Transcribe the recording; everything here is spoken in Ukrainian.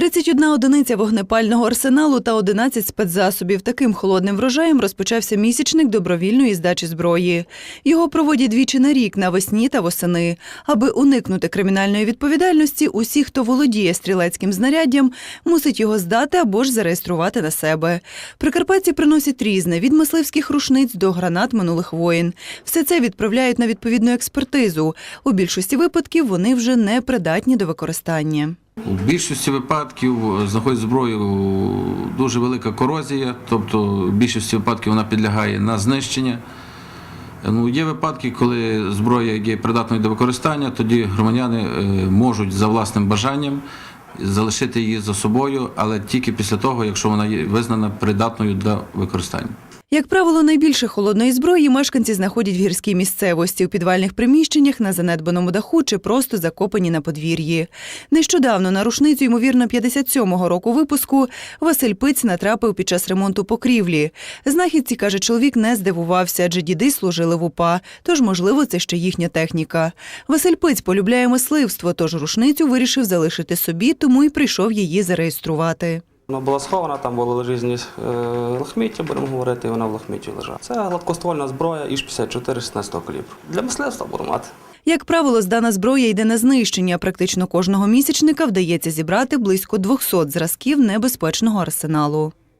31 одиниця вогнепального арсеналу та 11 спецзасобів. Таким холодним врожаєм розпочався місячник добровільної здачі зброї. Його проводять двічі на рік навесні та восени. Аби уникнути кримінальної відповідальності, усі, хто володіє стрілецьким знаряддям, мусить його здати або ж зареєструвати на себе. Прикарпатці приносять різне від мисливських рушниць до гранат минулих воїн. Все це відправляють на відповідну експертизу. У більшості випадків вони вже не придатні до використання. У більшості випадків знаходять зброю дуже велика корозія, тобто в більшості випадків вона підлягає на знищення. Ну, є випадки, коли зброя є придатною до використання, тоді громадяни е, можуть за власним бажанням залишити її за собою, але тільки після того, якщо вона є визнана придатною для використання. Як правило, найбільше холодної зброї мешканці знаходять в гірській місцевості, у підвальних приміщеннях, на занедбаному даху чи просто закопані на подвір'ї. Нещодавно на рушницю, ймовірно, 57-го року випуску Василь Пиць натрапив під час ремонту покрівлі. Знахідці, каже чоловік, не здивувався, адже діди служили в УПА, тож, можливо, це ще їхня техніка. Василь Пиць полюбляє мисливство, тож рушницю вирішив залишити собі, тому й прийшов її зареєструвати. Вона була схована, там були різні е, лахміття, будемо говорити, і вона в лахмітті лежала. Це гладкоствольна зброя іж 54 16 калібру. Для мисливства бурмат. Як правило, здана зброя йде на знищення. Практично кожного місячника вдається зібрати близько 200 зразків небезпечного арсеналу.